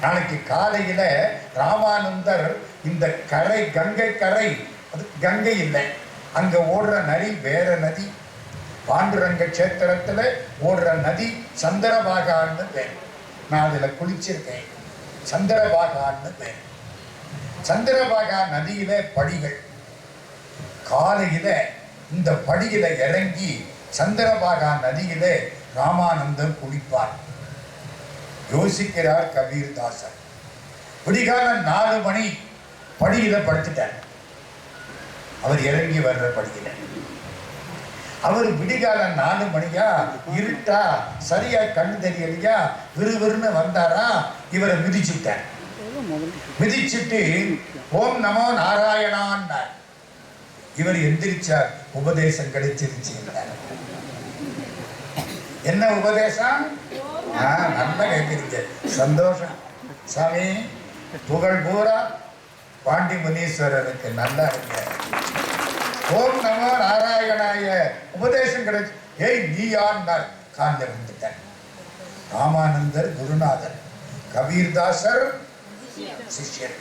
நாளைக்கு காலையில ராமானந்தர் இந்த கரை கங்கை கரை அது கங்கை இல்லை. அங்க ஓடுற நதி வேற நதி. பாண்டுரங்க கஷேத்திரத்துல ஓடுற நதி சந்திரபாகான்னு பேர். நான் அதுல குளிச்சிருக்கேன். சந்திரபாகான்னு பேர். சந்திரபாகா நதியில படிகள். காலையில இந்த படியில இறங்கி சந்திரபாகா நதியில ராமானந்தர் குளிப்பார். யோசிக்கிறார் கபீர்தாசர் விடிகாலம் நாலு மணி படியில படுத்துட்டார். அவர் இறங்கி வர்ற படியில. அவர் விடிகாலம் நாலு மணியா இருட்டா சரியா கண்ணு தெரியலையா விறுவிறுன்னு வந்தாரா இவரை மிதிச்சுட்டார். மிதிச்சிட்டு ஓம் நமோ நாராயணான்னார். இவர் எந்திரிச்சார் உபதேசம் கிடைச்சிருச்சு என்ன உபதேசம்? ஆ, நல்லா கேட்குறீங்க சந்தோஷம். சாமி புகழ் பூரா பாண்டி முனீஸ்வரருக்கு நல்லா இருக்க. ஓம் நம நாராயணாய. உபதேசம் கிடைச்சு. ஏய் நீ யார் காலில் வந்துட்டேன் ராமானந்தர் குருநாதர் கபீர்தாசர் சிஷ்யர்.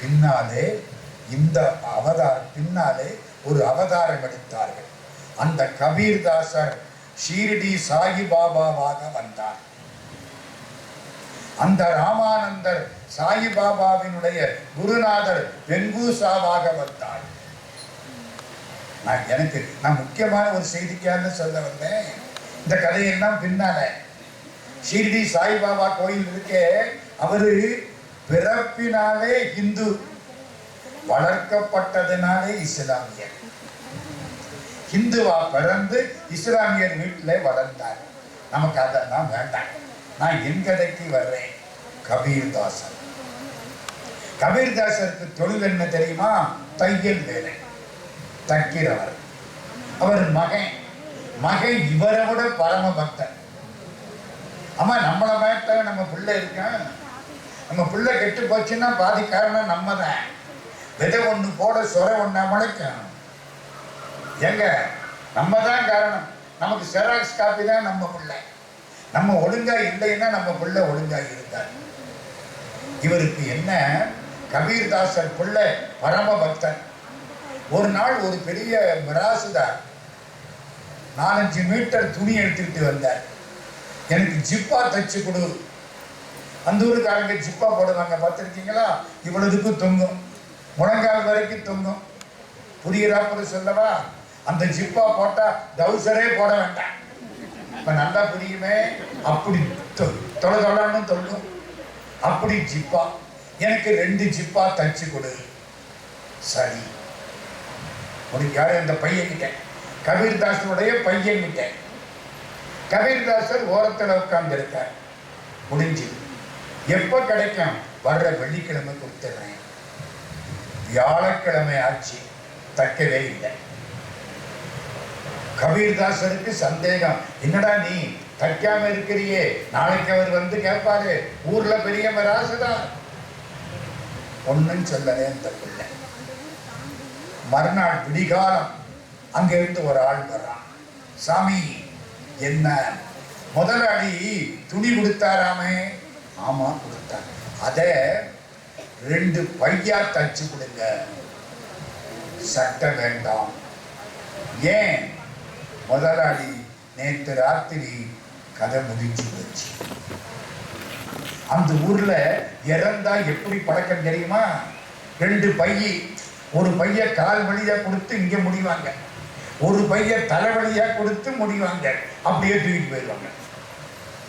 பின்னாலே இந்த அவதாரம் பின்னாலே ஒரு அவதாரம் எடுத்தார்கள். அந்த கபீர்தாசர் ஷீரடி சாயிபாபாவாக வந்தார். அந்த ராமானந்தர் சாயிபாபாவினுடைய குருநாதர் வெங்கூசாவாக வந்தார். நான் எனக்கு நான் முக்கியமான ஒரு செய்திக்காக சொல்ல வந்தேன். இந்த கதையெல்லாம் பின்னால. ஷீரடி சாய்பாபா கோயில் இருக்கே அவரு பிறப்பினாலே இந்து வளர்க்கப்பட்டதினாலே இஸ்லாமியர். ஹிந்துவா பிறந்து இஸ்லாமியர் வீட்டில் வளர்ந்தார். நமக்கு அதெல்லாம் வேண்டாம். நான் என் கதைக்கு வர்றேன். கபீர்தாசன். கபீர்தாசருக்கு தொழில் என்ன தெரியுமா? தையல் வேலை. தைக்கிறவர் அவர் மகன். மகன் இவரை விட பரம பக்தன் ஆமா நம்மளை மேட்ட நம்ம பிள்ளை இருக்கான் நம்ம பிள்ளை கெட்டு போச்சுன்னா பாதி காரணம் நம்ம தான் விதை ஒன்று போட சொர ஒன்றா முளைக்கும் எங்க? நம்ம தான் காரணம். நமக்கு செராக்ஸ் காப்பி தான் நம்ம பிள்ளை. நம்ம ஒழுங்கா இல்லைன்னா நம்ம பிள்ளை ஒழுங்கா இருந்தார் இவருக்கு என்ன? கபீர்தாசர் பிள்ளை பரம பக்தன். ஒரு நாள் ஒரு பெரிய மிராசுதார் நாலஞ்சு மீட்டர் துணி எடுத்துக்கிட்டு வந்தார். எனக்கு ஜிப்பா தச்சு கொடு. அந்த ஊருக்காரங்க ஜிப்பா போடுவாங்க பார்த்துருக்கீங்களா? இவ்வளவுக்கும் தொங்கும். முழங்கால் வரைக்கும் தொங்கும். புரியுறாப்பது சொல்லவா? அந்த ஜிப்பா போட்டா டவுசரே போட வேண்டாம். இப்போ நல்லா புரியுமே? அப்படி தொ- தொலை தொலைன்னு தொங்கும் அப்படி ஜிப்பா. எனக்கு ரெண்டு ஜிப்பா தச்சு கொடு. சரி. உனக்கு யார்? அந்த பையன் கிட்ட கபீர்தாசனுடைய பையன் கபீர்தாசர் ஓரத்தில் உட்கார்ந்துருக்கார். முடிஞ்சு. எப்போ கிடைக்கும்? வர்ற வெள்ளிக்கிழமை கொடுத்துட்றேன் வியாழக்கிழமை ஆச்சு. தக்கவே இல்லை. கபீர்தாசருக்கு சந்தேகம். என்னடா நீ? தைக்காம இருக்கிறியே. நாளைக்கு அவர் வந்து கேட்பாரு. ஊர்ல பெரிய மராசுதான் ஒன்னும் சொல்லலே அந்த பிள்ளை. மறுநாள் விடிகாலம். அங்கிருந்து ஒரு ஆள் வர்றான். சாமி என்ன? முதலாளி துணி கொடுத்தாராமே? ஆமா கொடுத்தார் அத ரெண்டு பையா தச்சு கொடுங்க. சட்டை வேண்டாம். ஏன்? முதலாளி நேற்று ராத்திரி கதை முடிச்சு வச்சு அந்த ஊர்ல இறந்தா எப்படி பழக்கம் தெரியுமா? ரெண்டு பைய ஒரு பைய கால் வழியா கொடுத்து இங்க முடிவாங்க. ஒரு பைய தலைவழியா கொடுத்து முடிவாங்க. அப்படியே தூக்கிட்டு போயிடுவாங்க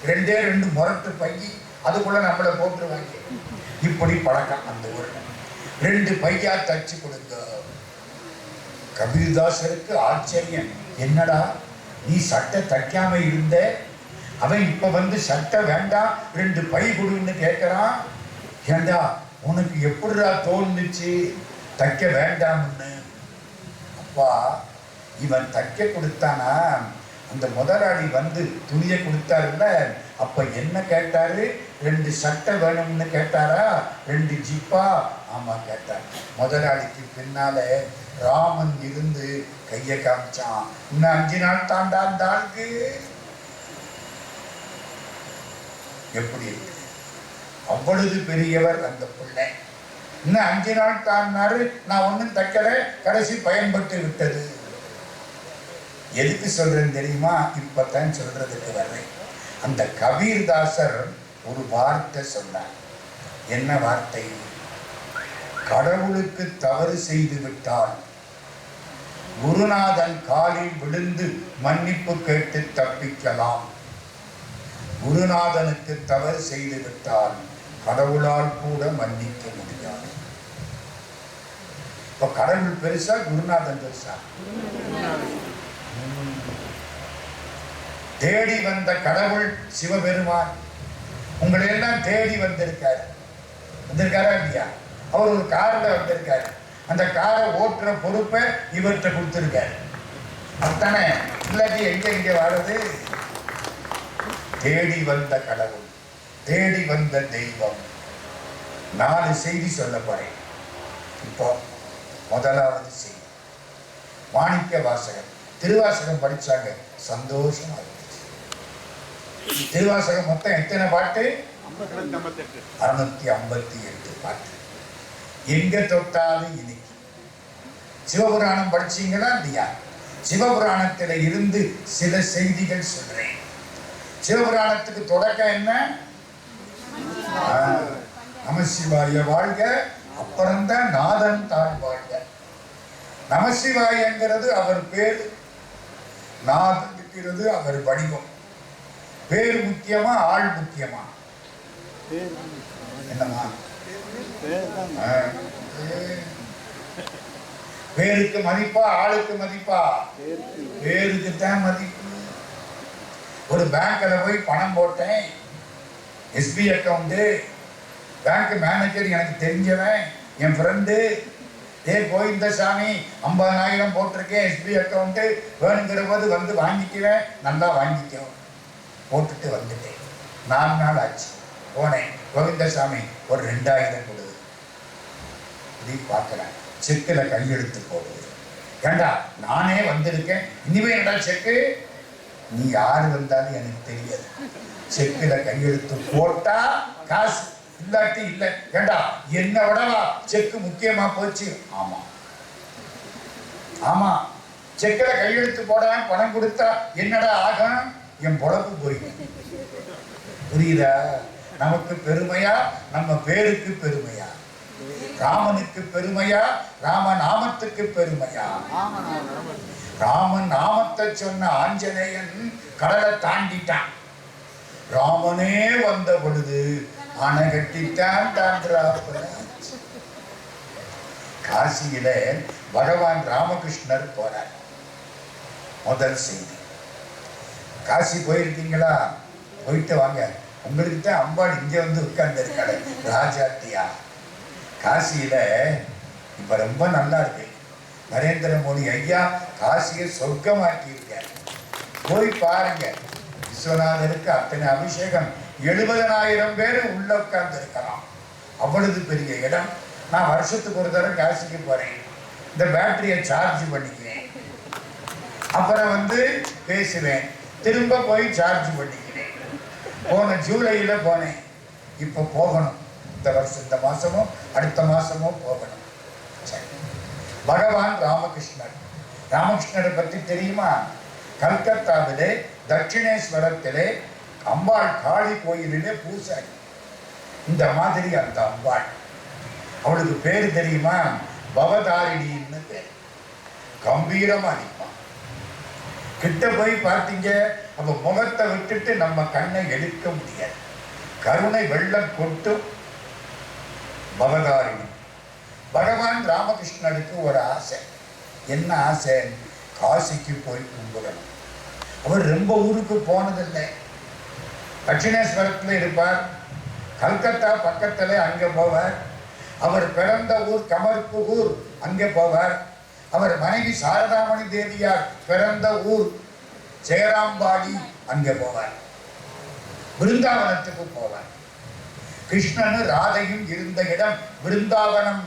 ரெண்டே ரெண்டு முரட்டு பைய அதுக்குள்ள நம்மளை போட்டுருவாங்க. இப்படி பழக்கம் அந்த ஊர்ல. ரெண்டு பையா தச்சு கொடுங்க. கபீர்தாசருக்கு ஆச்சரியம். என்னடா நீ சட்டை தைக்காம இருந்த? அவன் இப்ப வந்து சட்டை வேண்டாம் ரெண்டு பை கொடுன்னு கேட்கறான் ஏண்டா உனக்கு எப்படிடா தோணுச்சு? தைக்க வேண்டாம்னு. அப்பா இவன் தைக்க கொடுத்தானா? அந்த முதலாளி வந்து துணியை கொடுத்தாருல்ல? அப்ப என்ன கேட்டாரு? ரெண்டு சட்டை வேணும்னு கேட்டாரா? ரெண்டு ஜிப்பா? ஆமா கேட்டார். முதலாளிக்கு பின்னால ராமன் இருந்து கையை காமிச்சான். இன்னும் அஞ்சு நாள் தாண்டா அந்த ஆளுக்கு எப்படி? அவ்வளவு பெரியவர் அந்த பிள்ளை. இன்னும் அஞ்சு நாள் தாண்டினாரு நான் ஒன்றும் தைக்கல. கடைசி பயன்பட்டு விட்டது. எதுக்கு சொல்றேன் தெரியுமா? இப்பதான் சொல்றதுக்கு வர்றேன். அந்த கபீர்தாசர் ஒரு வார்த்தை சொன்னார். என்ன வார்த்தை? கடவுளுக்கு தவறு செய்து விட்டால் குருநாதன் காலில் விழுந்து மன்னிப்பு கேட்டு தப்பிக்கலாம். குருநாதனுக்கு தவறு செய்து விட்டால் கடவுளால் கூட மன்னிக்க முடியாது. இப்ப கடவுள் பெருசா குருநாதன் பெருசா? தேடி வந்த கடவுள் சிவபெருமான். உங்களை எல்லாம் தேடி வந்திருக்காரு. வந்திருக்காரா இல்லையா? அவர் ஒரு காரில் வந்திருக்காரு. அந்த காரை ஓட்டுற பொறுப்பை இவர்கிட்ட கொடுத்திருக்காரு. அத்தனை இல்லாட்டி எங்க இங்க வாழுது? தேடி வந்த கடவுள் தேடி வந்த தெய்வம். நாலு செய்தி சொல்ல போறேன். இப்போ முதலாவது செய்தி. மாணிக்க வாசகர் திருவாசகம் படிச்சாங்க. சந்தோஷமா இருந்துச்சு. திருவாசகம் மொத்தம் எத்தனை பாட்டு? அறுநூத்தி ஐம்பத்தி எட்டு பாட்டு. எங்க தொட்டாலும் இன்னைக்கு சிவபுராணம் படிச்சீங்களா இல்லையா? சிவபுராணத்துல இருந்து சில செய்திகள் சொல்றேன். சிவபுராணத்துக்கு தொடக்கம் என்ன? நமசிவாய வாழ்க. அப்புறம்தான் நாதன் தான் வாழ்க. நமசிவாயங்கிறது அவர் பேர். நாதன் இருக்கிறது அவர் வடிவம். பேர் முக்கியமா ஆள் முக்கியமா. பேர். பேருக்கு மதிப்பா ஆளுக்கு மதிப்பா? பேருக்கு தான் மதிப்பு. ஒரு பேங்க்ல போய் பணம் போட்டேன். எஸ்பி அக்கௌண்ட்டு பேங்க் மேனேஜர் எனக்கு தெரிஞ்சவன் என் ஃப்ரெண்டு ஏ கோவிந்தசாமி ஐம்பதாயிரம் போட்டிருக்கேன் எஸ்பி அக்கவுண்ட்டு வேணுங்கிற போது வந்து வாங்கிக்குவேன். நல்லா வாங்கிக்கோ. போட்டுட்டு வந்துட்டேன். நாலு நாள் ஆச்சு. போனேன். கோவிந்தசாமி ஒரு ரெண்டாயிரம் கொடுது இப்படி பார்க்குறேன். செக்கில் கையெழுத்து போடுவது ஏண்டா நானே வந்திருக்கேன். இனிமே என்னடா செக்கு? நீ யார் வந்தாலும் எனக்கு தெரியாது. செக்கில் கையெழுத்து போட்டா காசு. இல்லாட்டி இல்லை. ஏண்டா என்ன விடவா செக்கு முக்கியமா போச்சு? ஆமா. ஆமா. செக்கில் கையெழுத்து போடாம பணம் கொடுத்தா என்னடா ஆகும்? என் பொழப்பு போயிடும் புரியுதா? நமக்கு பெருமையா? நம்ம பேருக்கு பெருமையா? ராமனுக்கு பெருமையா? ராம நாமத்துக்கு பெருமையா? ராமன் நாமத்தை சொன்ன ஆஞ்சநேயன் கடலை தாண்டிட்டான். ராமனே வந்த பொழுது அணை கட்டிட்டான் காசியில பகவான் ராமகிருஷ்ணர் போறார். முதல் செய்தி. காசி போயிருக்கீங்களா? போயிட்டு வாங்க. உங்களுக்கு தான் அம்பாள் இங்க வந்து உட்கார்ந்து இருக்காரு ராஜாத்தியா. காசியில இப்ப ரொம்ப நல்லா இருக்கு. நரேந்திர மோடி ஐயா காசியை சொர்க்கமாக்கியிருக்கார். போய் பாருங்க. விஸ்வநாதருக்கு அத்தனை அபிஷேகம். எழுபதனாயிரம் பேர் உள்ள உட்கார்ந்து இருக்கலாம் அவ்வளவு பெரிய இடம். நான் வருஷத்துக்கு ஒரு தடவை காசிக்கு போறேன். இந்த பேட்டரியை சார்ஜ் பண்ணிக்கிறேன். அப்புறம் வந்து பேசுவேன். திரும்ப போய் சார்ஜ் பண்ணிக்கிறேன். போன ஜூலையில போனேன். இப்போ போகணும். இந்த வருஷம் இந்த மாதமும் அடுத்த மாதமும் போகணும். பகவான் ராமகிருஷ்ணர். ராமகிருஷ்ணரை பற்றி தெரியுமா? கல்கத்தாவிலே தட்சிணேஸ்வரத்திலே அம்பாள் காளி கோயிலிலே பூசாரி. இந்த மாதிரி அந்த அம்பாள். அவளுக்கு பேர் தெரியுமா? பவதாரிணின்னு பேர். கம்பீரமா நிற்பான் கிட்ட போய் பார்த்தீங்க அப்ப முகத்தை விட்டுட்டு நம்ம கண்ணை எடுக்க முடியாது. கருணை வெள்ளம் கொட்டும். பவதாரிணி பகவான் ராமகிருஷ்ணனுக்கு ஒரு ஆசை. என்ன ஆசை? காசிக்கு போய் கும்பிடணும். அவர் ரொம்ப ஊருக்கு போனதில்லை. தட்சிணேஸ்வரத்தில் இருப்பார். கல்கத்தா பக்கத்தில் அங்கே போவார். அவர் பிறந்த ஊர் கமர்புகூர் அங்கே போவார். அவர் மனைவி சாரதாமணி தேவியார் பிறந்த ஊர் ஜெயராம்பாடி அங்கே போவார். பிருந்தாவனத்துக்கு போவார். கிருஷ்ணனும் ராதையும் இருந்த இடம் பிருந்தாவனம்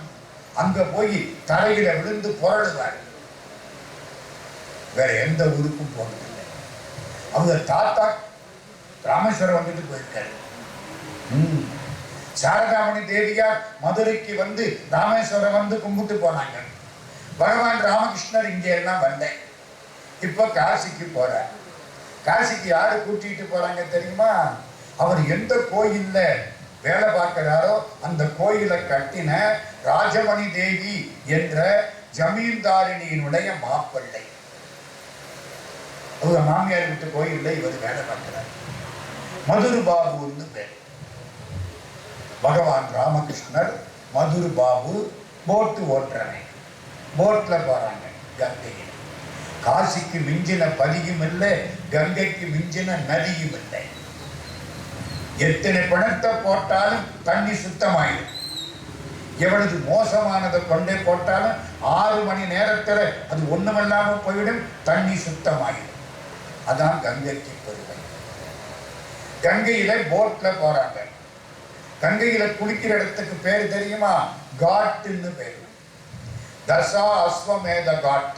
அங்க போய் தரையில விழுந்து புரளுவார். வேற எந்த ஊருக்கும் போனதில்லை. அவங்க தாத்தா ராமேஸ்வரம் வந்துட்டு போயிருக்காரு. ம். சாரதாமணி தேவியார் மதுரைக்கு வந்து ராமேஸ்வரம் வந்து கும்பிட்டு போனாங்க. பகவான் ராமகிருஷ்ணர் இங்கே எல்லாம் வந்தேன். இப்போ காசிக்கு போறார். காசிக்கு யாரு கூட்டிட்டு போறாங்க தெரியுமா? அவர் எந்த கோயில்ல வேலை பார்க்கிறாரோ அந்த கோயிலை கட்டின ராஜமணி தேவி என்ற ஜமீன்தாரிணியினுடைய மாப்பிள்ளை. அவங்க மாமியார் விட்டு கோயில்ல இவர் வேலை பார்க்கிறார். மதுரு பாபுன்னு பேர். பகவான் ராமகிருஷ்ணர் மதுரு பாபு போட்டு ஓட்டுறவன் போட்ல போறாங்க கங்கையில். காசிக்கு மிஞ்சின பதியும் இல்லை கங்கைக்கு மிஞ்சின நதியும் இல்லை. எத்தனை பணத்தை போட்டாலும் தண்ணி சுத்தமாயிடும். எவ்வளவு மோசமானதை கொண்டே போட்டாலும் ஆறு மணி நேரத்தில் அது ஒண்ணுமில்லாம போய்விடும் தண்ணி சுத்தமாயிடும். அதான் கங்கைக்கு பெருமை. கங்கையில போட்ல போறாங்க. கங்கையில குளிக்கிற இடத்துக்கு பேர் தெரியுமா? காட்டுன்னு பேர். தசா அஸ்வமேத காட்.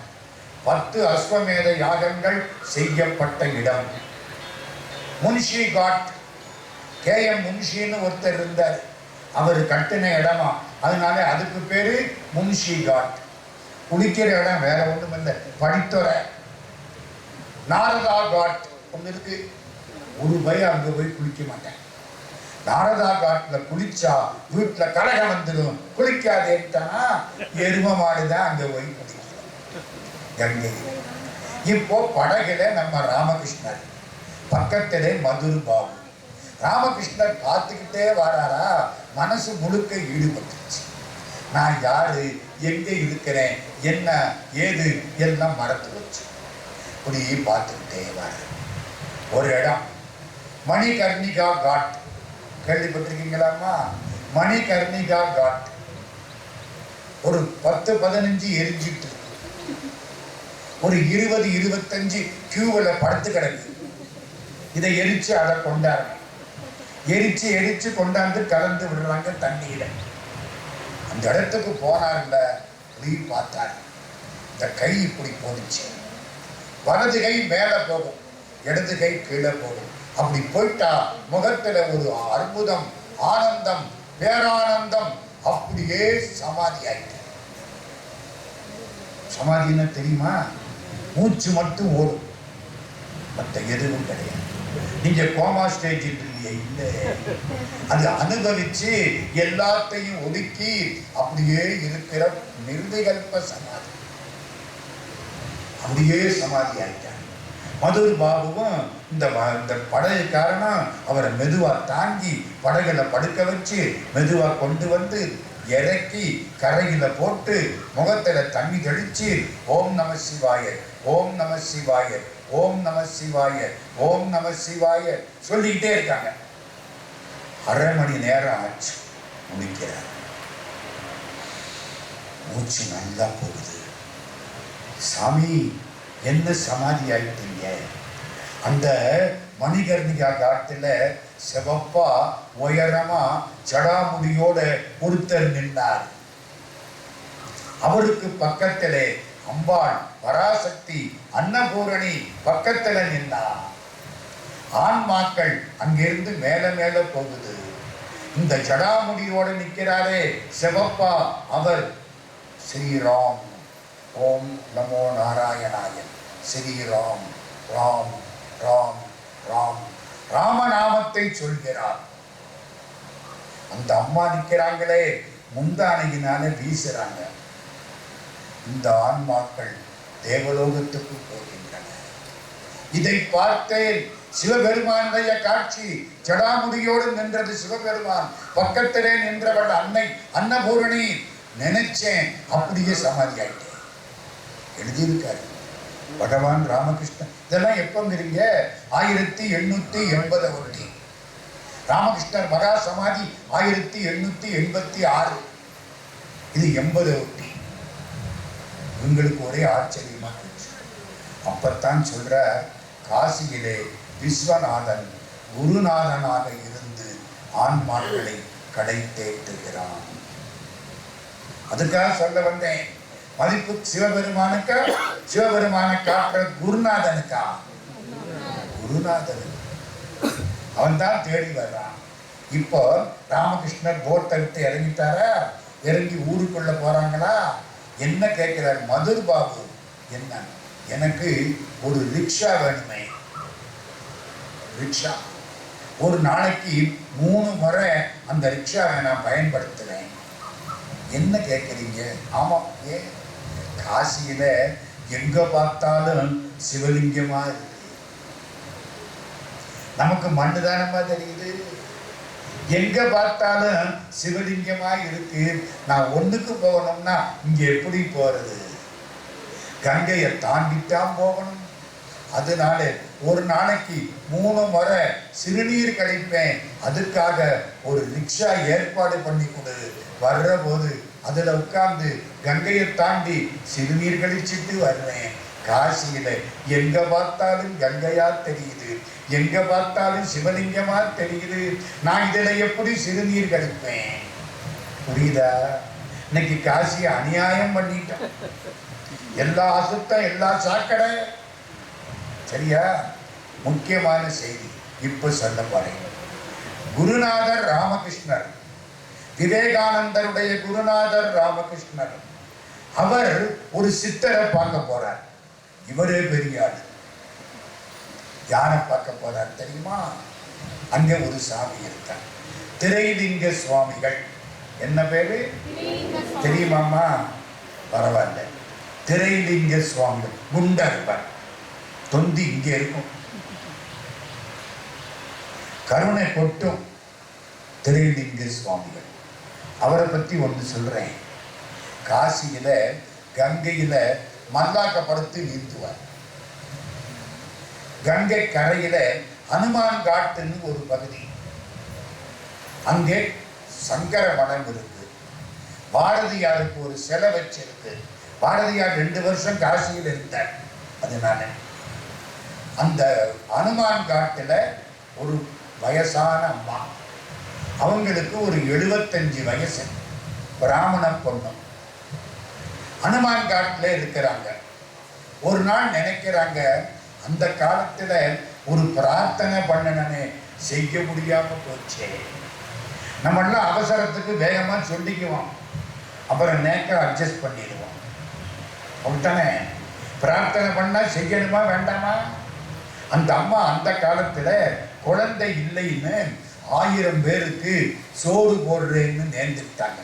பத்து அஸ்வமேத யாகங்கள் செய்யப்பட்ட இடம். முன்ஷி காட். கே எம் முன்ஷின்னு ஒருத்தர் இருந்தார். அவர் கட்டின இடமா. அதனால அதுக்கு பேர் முன்ஷி காட் குளிக்கிற இடம் வேற ஒன்றும் இல்லை. படித்துறை நாரதா காட் ஒன்று இருக்கு. ஒரு பய அங்கே போய் குளிக்க மாட்டேன். நாரதா காட்டில் குளிச்சா வீட்டில் கலகம் வந்துடும் குளிக்காதேட்டானா எரும மாடுதான் அங்கே போய் குளிக்கிறோம் கங்கை. இப்போ படகுல நம்ம ராமகிருஷ்ணர். பக்கத்திலே மதுர் பாபு. ராமகிருஷ்ணர் பார்த்துக்கிட்டே வராரா? மனசு முழுக்க ஈடுபட்டுச்சு நான் யாரு எங்கே இருக்கிறேன் என்ன ஏது எல்லாம் மறந்து வச்சு இப்படி பார்த்துக்கிட்டே வர ஒரு இடம். மணிகர்ணிகா காட். கேள்விப்பட்டிருக்கீங்களாமா மணிகர்ணிகா காட். ஒரு பத்து பதினஞ்சு எரிஞ்சிட்டு இருக்கு. ஒரு இருபது இருபத்தஞ்சு கியூவில் படுத்து கிடக்கு. இதை எரிச்சு அதை கொண்டாடணும் எரிச்சு எரிச்சு கொண்டாந்து கலந்து விடுறாங்க தண்ணியில அந்த இடத்துக்கு போனார்ல போய் பார்த்தார். இந்த கை இப்படி போனுச்சு வலது கை மேலே போகும் இடது கை கீழே போகும். அப்படி போயிட்டா முகத்துல ஒரு அற்புதம் ஆனந்தம் பேரானந்தம் அப்படியே சமாதி ஆயிட்டு. சமாதின்னா தெரியுமா? மூச்சு மட்டும் ஓடும். மற்ற எதுவும் கிடையாது. நீங்க கோமா ஸ்டேஜ் அப்படியே இல்லை. அது அனுபவிச்சு எல்லாத்தையும் ஒதுக்கி அப்படியே இருக்கிற நிர்விகல்ப சமாதி. அப்படியே சமாதி ஆயிட்டாங்க. மதுர் பாபுவும் இந்த வ- இந்த படகு காரணம் அவரை மெதுவாக தாங்கி படகுல படுக்க வச்சு மெதுவாக கொண்டு வந்து இறக்கி கரையில போட்டு முகத்துல தண்ணி தெளிச்சு ஓம் நம சிவாய ஓம் நம சிவாயர் ஓம் நம சிவாய ஓம் நம சிவாய சொல்லிக்கிட்டே இருக்காங்க. அரை மணி நேரம் ஆச்சு முடிக்கிறார். மூச்சு நல்லா போகுது. சாமி என்ன சமாதி ஆயிட்டீங்க? அந்த மணிகர்ணிகா காட்டுல செவப்பா உயரமா ஜடாமுடியோட ஒருத்தர் நின்றார் அவருக்கு பக்கத்திலே அம்பாள் பராசக்தி அன்னபூரணி பக்கத்துல நின்னார் ஆன்மாக்கள் அங்கிருந்து மேல மேல போகுது. இந்த ஜடாமுடியோட நிற்கிறாரே சிவப்பா அவர். ஸ்ரீராம் ஓம் நமோ நாராயணாயன் ஸ்ரீராம் ராம் ராம் ராம். ராமநாமத்தை சொல்கிறார். அந்த அம்மா நிற்கிறாங்களே முந்தானையினால வீசுறாங்க. இந்த ஆன்மாக்கள் தேவலோகத்துக்கு போகின்றன. இதை பார்த்தேன். சிவபெருமானுடைய காட்சி. ஜடாமுடியோடு நின்றது சிவபெருமான். பக்கத்திலே நின்றவள் அன்னை அன்னபூரணி. நினைச்சேன் அப்படியே சமாதி ஆயிட்டேன் எழுதியிருக்காரு. பகவான் ராமகிருஷ்ணன். இதெல்லாம் எப்பங்கிறீங்க ஆயிரத்தி எண்ணூத்தி எண்பது ஒட்டி. ராமகிருஷ்ணர் மகா சமாதி ஆயிரத்தி எண்ணூத்தி எண்பத்தி ஆறு. இது எண்பது உங்களுக்கு ஒரே ஆச்சரியமா இருந்துச்சு அப்பத்தான் சொல்ற காசியிலே விஸ்வநாதன் குருநாதனாக இருந்து ஆன்மாக்களை கடை தேற்றுகிறான் அதுக்காக சொல்ல வந்தேன் மதிப்பு சிவபெருமானுக்கா? சிவபெருமானுக்கா? அப்புறம் குருநாதனுக்கா? குருநாதன். அவன் தான் தேடி வர்றான். இப்போ ராமகிருஷ்ணர் போட்டை விட்டு இறங்கிட்டாரா? இறங்கி ஊருக்குள்ள போறாங்களா? என்ன கேட்கிறார்? மதுர் பாபு என்ன எனக்கு ஒரு ரிக்ஷா வேணுமே. ரிக்ஷா? ஒரு நாளைக்கு மூணு முறை அந்த ரிக்ஷாவை நான் பயன்படுத்துறேன் என்ன கேட்குறீங்க? ஆமாம் ஏன் காசியில் எங்கே பார்த்தாலும் சிவலிங்கமாக இருக்கு. நமக்கு மண்ணு தானமாக தெரியுது? எங்க பார்த்தாலும் சிவலிங்கமா இருக்கு. நான் ஒண்ணுக்கு போகணும்னா இங்க எப்படி போறது? கங்கையை தாண்டித்தான் போகணும். அதனால ஒரு நாளைக்கு மூணு முறை சிறுநீர் கழிப்பேன். அதுக்காக ஒரு ரிக்ஷா ஏற்பாடு பண்ணி கொடு. வர்ற போது அதுல உட்கார்ந்து கங்கையை தாண்டி சிறுநீர் கழிச்சிட்டு வருவேன். காசியில. எங்க பார்த்தாலும் கங்கையா தெரியுது. எங்க பார்த்தாலும் சிவலிங்கமா தெரியுது. நான் இதுல எப்படி சிறுநீர் கழிப்பேன்? புரியுதா? இன்னைக்கு காசியை அநியாயம் பண்ணிட்டேன். எல்லா அசுத்தம் எல்லா சாக்கடை. சரியா? முக்கியமான செய்தி. இப்ப சொல்ல போறேன். குருநாதர் ராமகிருஷ்ணர். விவேகானந்தருடைய குருநாதர் ராமகிருஷ்ணர். அவர் ஒரு சித்தரை பார்க்க போறார். இவரே பெரிய ஆளு. யாரை பார்க்க போறார் தெரியுமா? அங்க ஒரு சாமி இருக்கார். திரைலிங்க சுவாமிகள். என்ன பேரு? தெரியுமாமா பரவாயில்ல. திரைலிங்க சுவாமிகள் குண்டா இருப்பார் தொந்தி இங்கே இருக்கும். கருணை கொட்டும் திரைலிங்க சுவாமிகள். அவரை பத்தி ஒன்று சொல்றேன். காசியில கங்கையில மல்லாக்கப்படுத்தி நீந்துவார் கங்கை கரையில அனுமான் காட்டுன்னு ஒரு பகுதி. அங்கே சங்கர மடம் இருக்கு. பாரதியாருக்கு ஒரு சிலை வச்சிருக்கு. பாரதியார் ரெண்டு வருஷம் காசியில் இருந்தார். அதனால அந்த அனுமான் காட்டில் ஒரு வயசான அம்மா. அவங்களுக்கு ஒரு எழுபத்தஞ்சு வயசு. பிராமண பொண்ணு. அனுமான் காட்டில் இருக்கிறாங்க. ஒரு நாள் நினைக்கிறாங்க அந்த காலத்தில் ஒரு பிரார்த்தனை பண்ணனே செய்ய முடியாம போச்சே. நம்மெல்லாம் அவசரத்துக்கு வேகமாக சொல்லிக்குவோம். அப்புறம் நேக்க அட்ஜஸ்ட் பண்ணிடுவோம். அப்படித்தானே? பிரார்த்தனை பண்ணால் செய்யணுமா வேண்டாமா? அந்த அம்மா அந்த காலத்தில் குழந்தை இல்லைன்னு ஆயிரம் பேருக்கு சோறு போடுறேன்னு நேர்ந்துட்டாங்க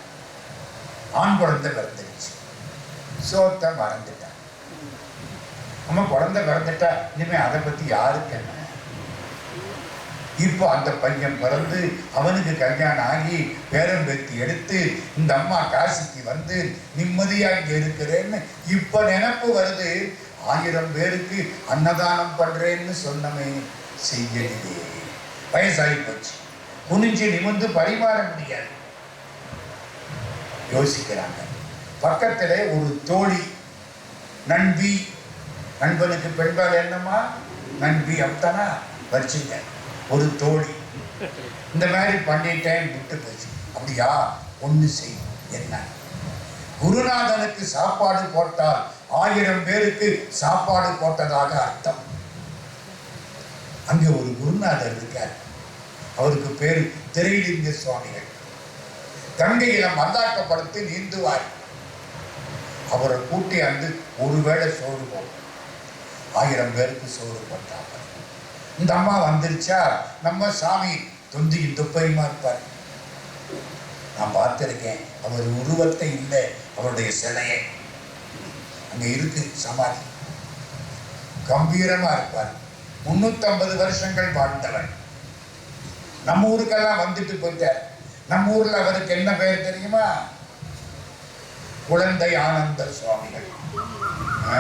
ஆண் குழந்தை பிறந்துருச்சு. சோத்தை மறந்துட்டாங்க அம்மா குழந்தை பிறந்துட்டா இனிமே அதை பத்தி யாருக்கு என்ன? இப்போ அந்த பையன் பிறந்து அவனுக்கு கல்யாணம் ஆகி பேரம்பேத்தி எடுத்து இந்த அம்மா காசிக்கு வந்து நிம்மதியா இங்கே இருக்கிறேன்னு இப்போ நினப்பு வருது. ஆயிரம் பேருக்கு அன்னதானம் பண்றேன்னு சொன்னமே செய்யலையே. வயசாகி போச்சு. குனிஞ்சு நிமிர்ந்து பரிமாற முடியாது. யோசிக்கிறாங்க. பக்கத்திலே ஒரு தோழி நண்பி நண்பனுக்கு பெண்பால் என்னம்மா? நண்பி அப்படித்தானா? வச்சுங்க ஒரு தோழி. இந்த மாதிரி பண்ணிட்டேன் விட்டு போச்சு. அப்படியா? ஒன்று செய் என்ன? குருநாதனுக்கு சாப்பாடு போட்டால் ஆயிரம் பேருக்கு சாப்பாடு போட்டதாக அர்த்தம். அங்கே ஒரு குருநாதர் இருக்கார். அவருக்கு பேர் திரையிலிங்க சுவாமிகள். கங்கையில மந்தாக்கப்படுத்தி நீந்துவார். அவரை கூட்டி வந்து ஒருவேளை சோறு போடும் ஆயிரம் பேருக்கு சோறு போட்டாங்க. இந்த அம்மா வந்துருச்சா? நம்ம சாமி தொந்தியும் துப்பையுமா இருப்பார். நான் பார்த்துருக்கேன். அவர் உருவத்தை இல்லை அவருடைய சிலையை. அங்கே இருக்கு சமாதி. கம்பீரமாக இருப்பார். முன்னூற்றம்பது வருஷங்கள் வாழ்ந்தவர். நம்ம ஊருக்கெல்லாம் வந்துட்டு போயிட்டார். நம்ம ஊரில் அவருக்கு என்ன பெயர் தெரியுமா? குழந்தை ஆனந்த சுவாமிகள். ஆ,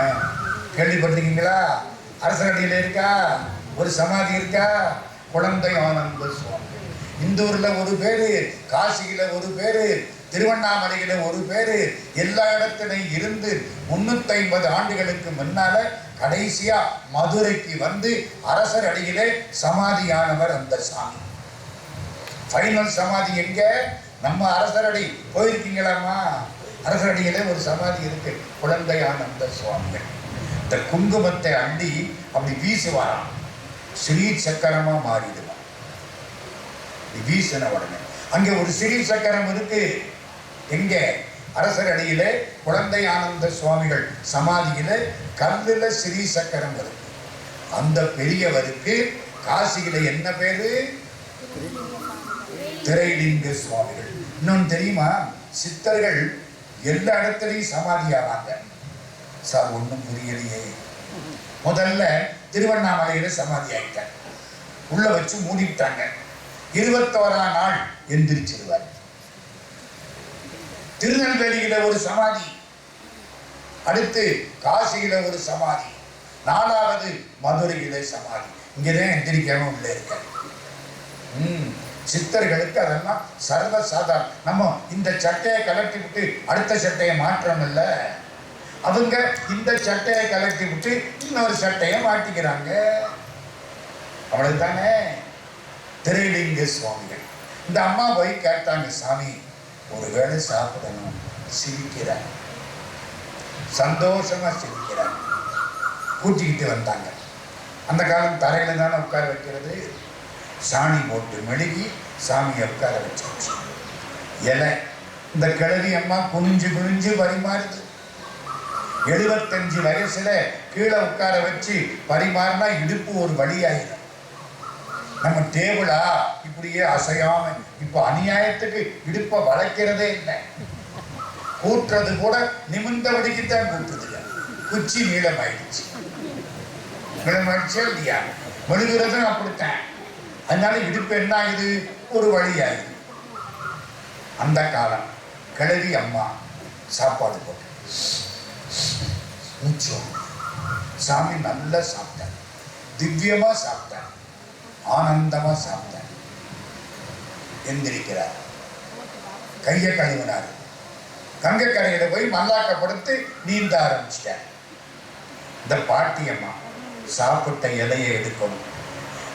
கேள்விப்பட்டிருக்கீங்களா? அரசரடியில இருக்கா? ஒரு சமாதி இருக்கா? குழந்தை ஆனந்த சுவாமிகள் இந்தூரில் ஒரு பேரு காசியில் ஒரு பேரு திருவண்ணாமலையில் ஒரு பேரு எல்லா இடத்துலையும் இருந்து முன்னூத்தி ஐம்பது ஆண்டுகளுக்கு முன்னால கடைசியா மதுரைக்கு வந்து அரசர் அடியிலே சமாதியானவர் அந்த சாமி. ஃபைனல் சமாதி எங்க? நம்ம அரசரடி. போயிருக்கீங்களாமா அரசடியிலே ஒரு சமாதி இருக்கு. குழந்தை ஆனந்த சுவாமிகள் இந்த குங்குமத்தை அண்டி அப்படி வீசுவாராம். ஸ்ரீ சக்கரமா மாறிடுவான். வீசின உடனே. அங்கே ஒரு சிறி சக்கரம் இருக்கு. எங்க? அரசர் அடியில குழந்தை ஆனந்த சுவாமிகள் சமாதியில கல்லுல ஸ்ரீ சக்கரம் இருக்கு. அந்த பெரியவருக்கு காசியில என்ன பேரு? திரைலிங்க சுவாமிகள். இன்னொன்னு தெரியுமா? சித்தர்கள் எல்லா இடத்துலையும் சமாதி ஆவாங்க சார் ஒன்றும் புரியலையே. முதல்ல திருவண்ணாமலையில சமாதி ஆகிட்டாங்க உள்ள வச்சு மூடிட்டாங்க இருபத்தோராம் நாள் எந்திரிச்சிருவார். திருநெல்வேலியில ஒரு சமாதி. அடுத்து காசியில ஒரு சமாதி. நாலாவது மதுரையில சமாதி. இங்கதான் எந்திரிக்காம உள்ள இருக்க சித்தர்களுக்கு அதெல்லாம் சர்வ சாதாரண நம்ம இந்த சட்டையை கலட்டி விட்டு அடுத்த சட்டையை மாற்றம் இல்லை அவங்க இந்த சட்டையை கலட்டி விட்டு இன்னொரு சட்டையை மாட்டிக்கிறாங்க. அவ்வளவுதானே? திரைலிங்க சுவாமிகள். இந்த அம்மா போய் கேட்டாங்க சாமி ஒரு வேளை சாப்பிடணும். சிரிக்கிறார் சந்தோஷமா சிரிக்கிறார் கூட்டிக்கிட்டு வந்தாங்க. அந்த காலம் தரையில தானே உட்கார வைக்கிறது? சாணி போட்டு மெழுகி சாமியை உட்கார வச்சாச்சு. இலை இந்த கிழவி அம்மா குனிஞ்சு குனிஞ்சு பரிமாறுது. எழுபத்தஞ்சு வயசுல கீழே உட்கார வச்சு பரிமாறினா இடுப்பு ஒரு வழியாயிடும் நம்ம டேபிளா இப்படியே அசையாம இப்ப அநியாயத்துக்கு இடுப்பை வளைக்கிறதே இல்லை. கூட்டுறது கூட நிமிர்ந்தபடிக்கு தான் கூட்டுது. குச்சி நீளமாயிடுச்சு. நீளமாயிடுச்சா இல்லையா? மெழுகிறதும் அப்படித்தான். அதனால இடுப்பு என்ன ஆகுது ஒரு வழி ஆகுது அந்த காலம் கிழவி அம்மா சாப்பாடு போட்டு. மூச்சு. சாமி நல்லா சாப்பிட்டார். திவ்யமா சாப்பிட்டார். ஆனந்தமா சாப்பிட்டார். எந்திரிக்கிறார். கையை கழுவினார். கங்கை போய் மல்லாக்கப்படுத்து நீந்த ஆரம்பிச்சிட்டார். இந்த பாட்டியம்மா சாப்பிட்ட இலையை எடுக்கணும்.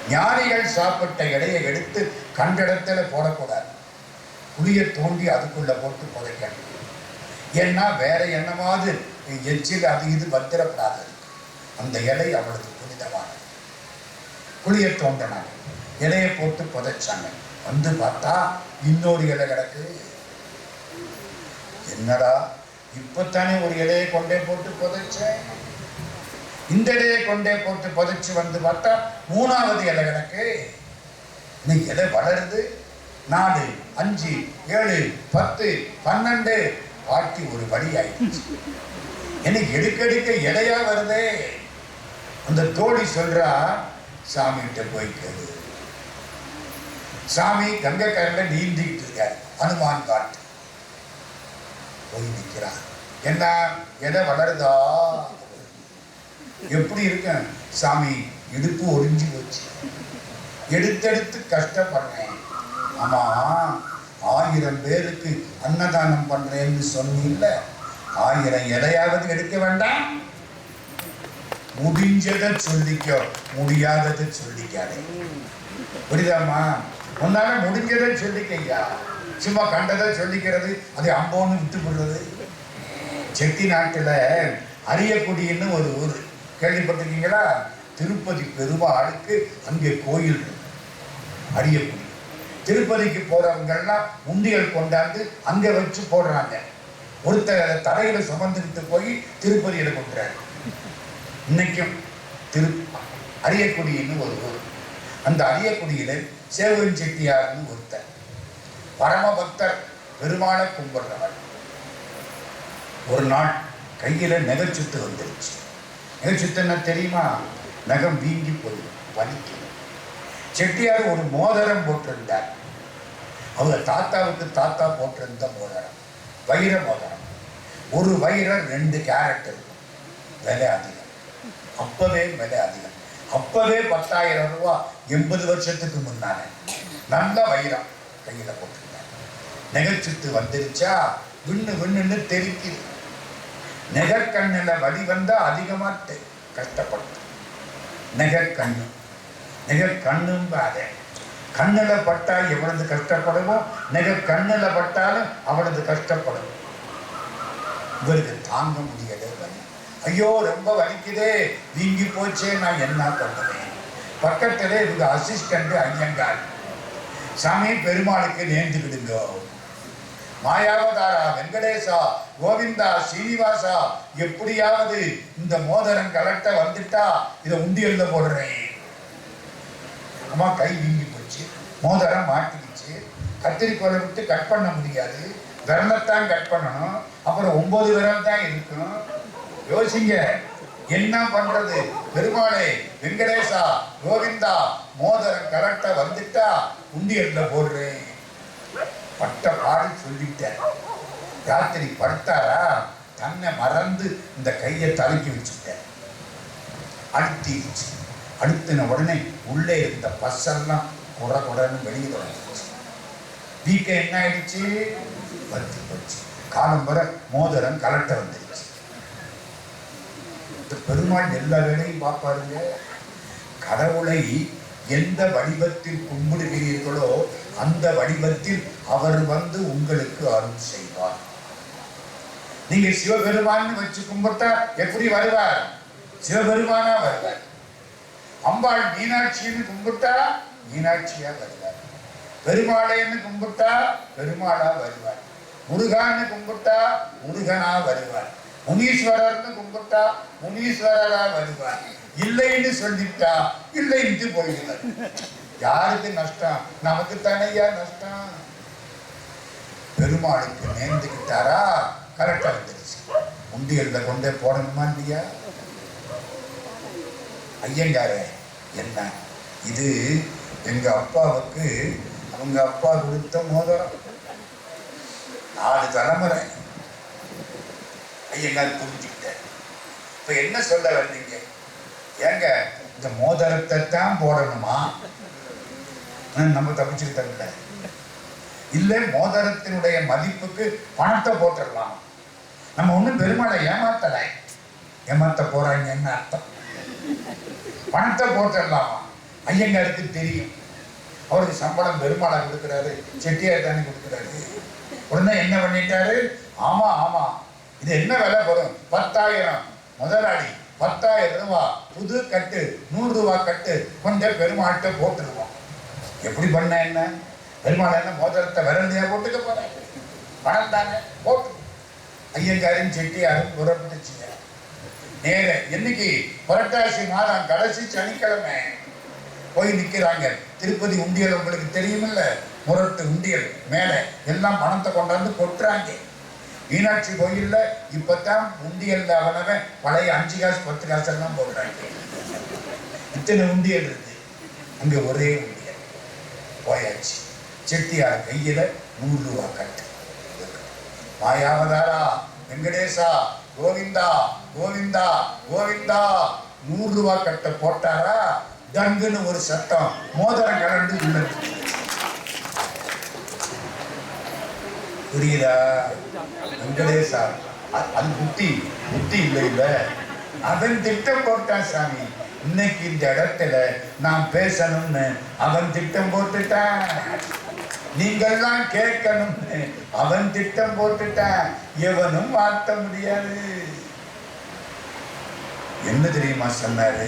ஞானிகள் சாப்பிட்ட இலையை எடுத்து கண்டிடத்துல போடக்கூடாது. குழியை தோண்டி அதுக்குள்ள போட்டு புதைக்கணும். ஏன்னா வேற என்னமாவது எச்சில் அது இது பத்திரப்படாது. அந்த இலை அவளுக்கு புனிதமானது. குழியை தோண்டினாங்க இலையை போட்டு புதைச்சாங்க. வந்து பார்த்தா இன்னொரு இலை கிடக்கு. என்னடா? இப்பத்தானே ஒரு இலையை கொண்டே போட்டு புதைச்சேன். இந்த இடையே கொண்டே போட்டு புதைச்சு வந்து பார்த்தா மூணாவது இலை கிடக்கு இன்னைக்கு எதை வளருது. நாலு அஞ்சு ஏழு பத்து பன்னெண்டு. பாட்டி ஒரு வழி ஆயிடுச்சு. எனக்கு எடுக்கெடுக்க இடையா வருதே. அந்த தோழி சொல்றா சாமிகிட்ட போய்க்கிறது சாமி கங்கை கரையில நீந்திக்கிட்டு இருக்காரு. அனுமான் காட்டு. போய் நிற்கிறார் என்ன? எதை வளருதா? எப்படி இருக்கேன்? சாமி இடுப்பு ஒடிஞ்சு போச்சு. எடுத்தெடுத்து கஷ்டப்படுறேன் ஆமா ஆயிரம் பேருக்கு அன்னதானம் பண்றேன்னு சொன்னீங்கல்ல ஆயிரம் எதையாவது எடுக்க வேண்டாம்? முடிஞ்சதை சொல்லிக்கோ முடியாததை சொல்லிக்காதே. புரியுதாம்மா? உன்னால முடிஞ்சதை சொல்லிக்கையா? சும்மா கண்டதை சொல்லிக்கிறது அது அம்போன்னு விட்டு போடுறது. செட்டி நாட்டுல அரியக்குடின்னு ஒரு ஊர். கேள்விப்பட்டிருக்கீங்களா? திருப்பதி பெருமாளுக்கு அங்கே கோயில் அடியக்கூடிய அரியக்குடி திருப்பதிக்கு போறவங்கெல்லாம் உண்டியல் கொண்டாந்து அங்கே வச்சு போடுறாங்க. ஒருத்தர் தலையில சுமந்துக்கிட்டு போய் திருப்பதியில கொண்டுறாரு இன்னைக்கும் திரு அரியக்குடின்னு ஒரு ஊர். அந்த அரியக்குடியில சேவன் செட்டியார்னு ஒருத்தர். பரமபக்தர் பெருமான பெருமாளை கும்பிடுறவர். ஒரு நாள் கையில நெகச்சுட்டு வந்துருச்சு. நெகச்சுத்து என்ன தெரியுமா? நகம் வீங்கி போயிடும் வலிக்கும் செட்டியார் ஒரு மோதிரம் போட்டிருந்தார். அவங்க தாத்தாவுக்கு தாத்தா போட்டிருந்த மோதிரம். வைர மோதிரம். ஒரு வைரம் ரெண்டு கேரட் இருக்கும். விலை அதிகம். அப்பவே விலை அதிகம். அப்பவே பத்தாயிரம் ரூபா எண்பது வருஷத்துக்கு முன்னாலே நல்ல வைரம் கையில போட்டிருந்தார். நெகச்சுத்து வந்துருச்சா? விண்ணு விண்ணுன்னு தெரிக்குது நெகர்கண்ணில் வலி வந்தால் அதிகமாக தெ- கஷ்டப்படும். நெகக்கண்ணு நெகக்கண்ணும் பாதே கண்ணில் பட்டால் எவ்வளவு கஷ்டப்படுமோ நெக கண்ணில் பட்டாலும் அவ்வளவு கஷ்டப்படும். இவருக்கு தாங்க முடியாது வலி. ஐயோ ரொம்ப வலிக்குதே வீங்கி போச்சே நான் என்ன பண்ணுவேன்? பக்கத்திலே இவங்க அசிஸ்டண்ட் ஐயங்கார் சாமி பெருமாளுக்கு நேர்ந்து விடுங்க. மாயாவதாரா வெங்கடேசா கோவிந்தா சீனிவாசா எப்படியாவது இந்த மோதிரம் கலெக்ட வந்துட்டா இதை உண்டியல்ல போடுறேன். அம்மா கை வீங்கி போச்சு. மோதிரம் மாட்டிக்கிச்சு. கத்திரிக்கோலை விட்டு கட் பண்ண முடியாது. விரலத்தான் கட் பண்ணணும். அப்புறம் ஒன்பது விரல் தான் இருக்கணும். யோசிங்க என்ன பண்றது? பெருமாளே வெங்கடேசா கோவிந்தா மோதிரம் கரெக்டா வந்துட்டா உண்டியல்ல போடுறேன். பட்ட பாடு சொல்லிட்டேன். ராத்திரி படுத்தாரா? தன்னை மறந்து இந்த கையை தலைக்கி வச்சுட்டேன். அழுத்திடுச்சு. அழுத்தின உடனே உள்ளே இருந்த பஸ்ஸெல்லாம் குட குடன்னு வெளியே தொடங்கிடுச்சு. வீக்க என்ன ஆயிடுச்சு? பத்தி போச்சு. காலம் வர மோதிரம் கலட்ட வந்துடுச்சு. இந்த பெருமாள் எல்லா வேலையும் பார்ப்பாருங்க. கடவுளை எந்த வடிவத்தில் கும்பிடுகிறீர்களோ அந்த வடிவத்தில் அவர் வந்து உங்களுக்கு அருள் செய்வார். நீங்க சிவபெருமான்னு வச்சு கும்பிட்டா எப்படி வருவார்? சிவபெருமானா வருவார். அம்பாள் மீனாட்சின்னு கும்பிட்டா மீனாட்சியா வருவார். பெருமாளைன்னு கும்பிட்டா பெருமாளா வருவார். முருகான்னு கும்பிட்டா முருகனா வருவார். முனீஸ்வரர்னு கும்பிட்டா முனீஸ்வரரா வருவார். இல்லைன்னு சொல்லிட்டா இல்லைன்ட்டு போயிடுவார். யாருக்கு நஷ்டம்? நமக்கு தனியா நஷ்டம். பெருமாளுக்கு நேர்ந்துக்கிட்டாரா கரெக்டாக வந்துருச்சு உண்டியலில் கொண்டே போடணுமா இல்லையா? ஐயங்காரே என்ன? இது எங்கள் அப்பாவுக்கு அவங்க அப்பா கொடுத்த மோதிரம். நாலு தலைமுறை. ஐயங்கார் புரிஞ்சுக்கிட்டேன் இப்போ என்ன சொல்ல வந்தீங்க? ஏங்க இந்த மோதிரத்தை தான் போடணுமா நம்ம தப்பிச்சுக்கிட்டேன் இல்லை மோதிரத்தினுடைய மதிப்புக்கு பணத்தை போட்டுடலாம். நம்ம ஒன்றும் பெருமாளை ஏமாத்தலை. ஏமாத்த போறாங்கன்னு அர்த்தம்? பணத்தை போட்டுடலாமா? ஐயங்காருக்கு தெரியும். அவருக்கு சம்பளம் பெருமாளை கொடுக்குறாரு செட்டியார் தானே கொடுக்குறாரு. உடனே என்ன பண்ணிட்டாரு? ஆமா ஆமா. இது என்ன விலை வரும்? பத்தாயிரம். முதலாளி பத்தாயிரம் ரூபாய் புது கட்டு நூறு ரூபாய் கட்டு. கொஞ்சம் பெருமாள்கிட்ட போட்டுருவோம். எப்படி பண்ண என்ன? பெருமாள் என்ன மோதிரத்தை விரண்டியா போட்டுக்க போறேன் பணம் தாங்க போட்டு. ஐயங்காரும் செட்டியாரும் புறப்பட்டுச்சுங்க நேர என்னைக்கு? புரட்டாசி மாதம் கடைசி சனிக்கிழமை. போய் நிற்கிறாங்க திருப்பதி உண்டியல் உங்களுக்கு தெரியுமில்ல? முரட்டு உண்டியல். மேலே எல்லாம் பணத்தை கொண்டாந்து கொட்டுறாங்க. மீனாட்சி கோயிலில் இப்பதான் உண்டியல் அவனவன் பழைய அஞ்சு காசு பத்து காசு எல்லாம் போடுறாங்க. இத்தனை உண்டியல் இருக்கு. அங்கே ஒரே உண்டியல். போயாச்சு. செட்டியார் கையில நூறு ரூபா கட்டு. மாயாவதாரா வெங்கடேசா கோவிந்தா கோவிந்தா கோவிந்தா நூறு ரூபா கட்ட போட்டாரா? டங்குன்னு ஒரு சத்தம் மோதிரம் கலந்து உள்ளது. புரியுதா? வெங்கடேசா அது புத்தி புத்தி இல்லை இல்லை அவன் திட்டம் போட்டான் சாமி. இன்னைக்கு இந்த இடத்துல நான் பேசணும்னு அவன் திட்டம் போட்டுட்டான். நீங்கள்லாம் கேட்கணும்னு அவன் திட்டம் போட்டுட்டான். எவனும் மாற்ற முடியாது. என்ன தெரியுமா சொன்னாரு?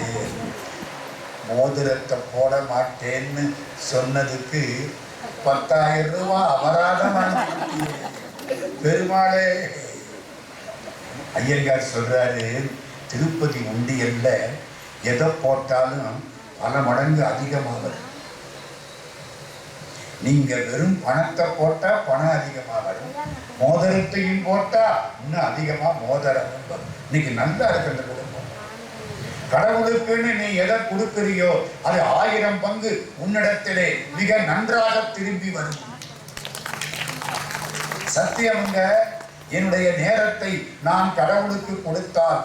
மோதிரத்தை போட மாட்டேன்னு சொன்னதுக்கு பத்தாயிரம் ரூபாய் அபராதம் பெருமாளே. ஐயங்கார் சொல்றாரு திருப்பதி உண்டியல்ல எதை போட்டாலும் பல மடங்கு அதிகமாக நீங்க வெறும் பணத்தை போட்டா பணம் அதிகமா வரும். மோதிரத்தையும் போட்டா இன்னும் அதிகமா மோதிரம் வரும். இன்னைக்கு நல்லா இருக்கு அந்த குடும்பம். கடவுளுக்குன்னு நீ எதை கொடுக்குறியோ அது ஆயிரம் பங்கு உன்னிடத்திலே மிக நன்றாக திரும்பி வரும். சத்தியமுங்க என்னுடைய நேரத்தை நான் கடவுளுக்கு கொடுத்தால்